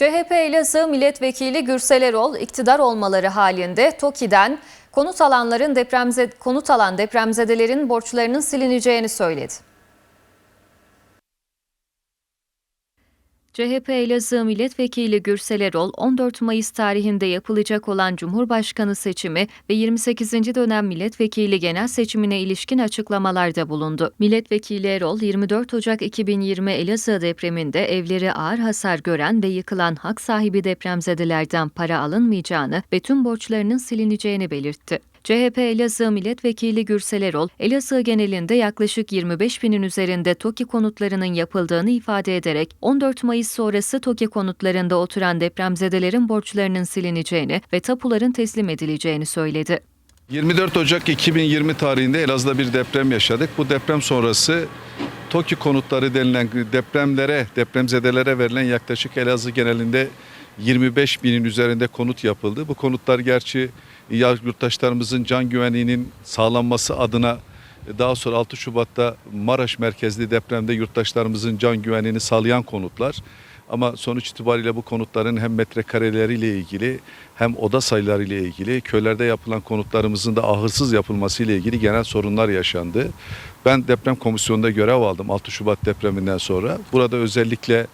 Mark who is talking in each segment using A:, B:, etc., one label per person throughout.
A: CHP Elazığ Milletvekili Gürsel Erol iktidar olmaları halinde TOKİ'den konut alanların depremze konut alan depremzedelerin borçlarının silineceğini söyledi. CHP Elazığ Milletvekili Gürsel Erol, 14 Mayıs tarihinde yapılacak olan Cumhurbaşkanı seçimi ve 28. dönem milletvekili genel seçimine ilişkin açıklamalarda bulundu. Milletvekili Erol, 24 Ocak 2020 Elazığ depreminde evleri ağır hasar gören ve yıkılan hak sahibi depremzedelerden para alınmayacağını ve tüm borçlarının silineceğini belirtti. CHP Elazığ Milletvekili Gürsel Erol, Elazığ genelinde yaklaşık 25 binin üzerinde TOKİ konutlarının yapıldığını ifade ederek 14 Mayıs sonrası TOKİ konutlarında oturan depremzedelerin borçlarının silineceğini ve tapuların teslim edileceğini söyledi.
B: 24 Ocak 2020 tarihinde Elazığ'da bir deprem yaşadık. Bu deprem sonrası TOKİ konutları denilen depremlere, depremzedelere verilen yaklaşık Elazığ genelinde 25 binin üzerinde konut yapıldı. Bu konutlar gerçi yurttaşlarımızın can güvenliğinin sağlanması adına daha sonra 6 Şubat'ta Maraş merkezli depremde yurttaşlarımızın can güvenliğini sağlayan konutlar. Ama sonuç itibariyle bu konutların hem metrekareleriyle ilgili hem oda sayılarıyla ilgili köylerde yapılan konutlarımızın da ahırsız yapılması ile ilgili genel sorunlar yaşandı. Ben deprem komisyonunda görev aldım 6 Şubat depreminden sonra. Burada özellikle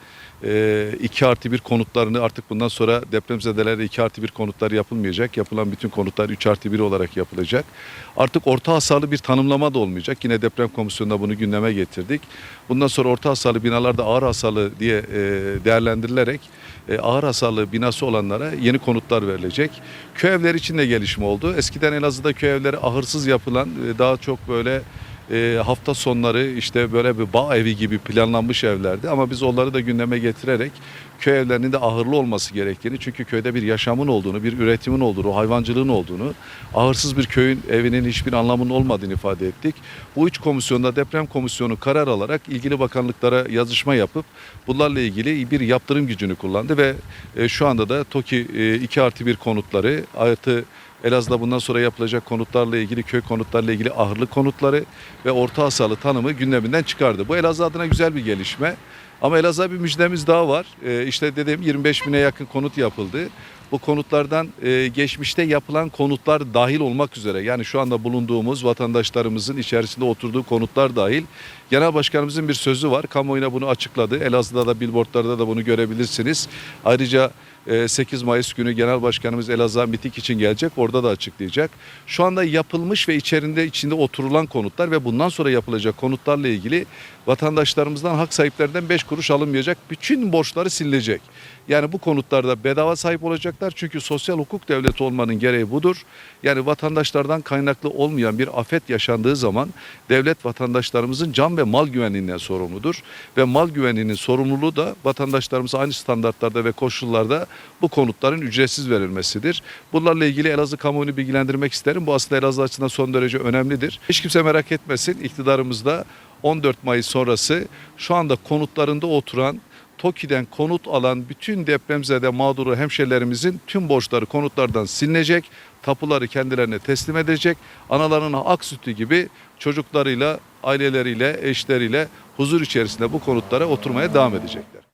B: 2 artı 1 konutlarını artık bundan sonra depremzedelerde 2 artı 1 konutlar yapılmayacak. Yapılan bütün konutlar 3 artı 1 olarak yapılacak. Artık orta hasarlı bir tanımlama da olmayacak. Yine deprem komisyonunda bunu gündeme getirdik. Bundan sonra orta hasarlı binalarda ağır hasarlı diye e, değerlendirilerek e, ağır hasarlı binası olanlara yeni konutlar verilecek. Köy evleri için de gelişme oldu. Eskiden Elazığ'da köy evleri ahırsız yapılan e, daha çok böyle e, hafta sonları işte böyle bir bağ evi gibi planlanmış evlerdi ama biz onları da gündeme getirerek köy evlerinin de ahırlı olması gerektiğini çünkü köyde bir yaşamın olduğunu, bir üretimin olduğunu, hayvancılığın olduğunu, ahırsız bir köyün evinin hiçbir anlamının olmadığını ifade ettik. Bu üç komisyonda deprem komisyonu karar alarak ilgili bakanlıklara yazışma yapıp bunlarla ilgili bir yaptırım gücünü kullandı ve e, şu anda da TOKİ e, 2 artı 1 konutları artı Elazığ'da bundan sonra yapılacak konutlarla ilgili köy konutlarla ilgili ahırlı konutları ve orta hasarlı tanımı gündeminden çıkardı. Bu Elazığ adına güzel bir gelişme. Ama Elazığ'a bir müjdemiz daha var. Ee, işte dediğim 25 bine yakın konut yapıldı. Bu konutlardan e, geçmişte yapılan konutlar dahil olmak üzere yani şu anda bulunduğumuz vatandaşlarımızın içerisinde oturduğu konutlar dahil Genel Başkanımızın bir sözü var. Kamuoyuna bunu açıkladı. Elazığ'da da billboardlarda da bunu görebilirsiniz. Ayrıca 8 Mayıs günü Genel Başkanımız Elazığ mitik için gelecek. Orada da açıklayacak. Şu anda yapılmış ve içerisinde içinde oturulan konutlar ve bundan sonra yapılacak konutlarla ilgili vatandaşlarımızdan hak sahiplerden 5 kuruş alınmayacak. Bütün borçları silinecek. Yani bu konutlarda bedava sahip olacaklar. Çünkü sosyal hukuk devleti olmanın gereği budur. Yani vatandaşlardan kaynaklı olmayan bir afet yaşandığı zaman devlet vatandaşlarımızın can ve mal güvenliğinden sorumludur. Ve mal güvenliğinin sorumluluğu da vatandaşlarımıza aynı standartlarda ve koşullarda bu konutların ücretsiz verilmesidir. Bunlarla ilgili Elazığ kamuoyunu bilgilendirmek isterim. Bu aslında Elazığ açısından son derece önemlidir. Hiç kimse merak etmesin iktidarımızda 14 Mayıs sonrası şu anda konutlarında oturan TOKİ'den konut alan bütün depremzede mağduru hemşerilerimizin tüm borçları konutlardan silinecek. Tapuları kendilerine teslim edecek. Analarının ak sütü gibi çocuklarıyla, aileleriyle, eşleriyle huzur içerisinde bu konutlara oturmaya devam edecekler.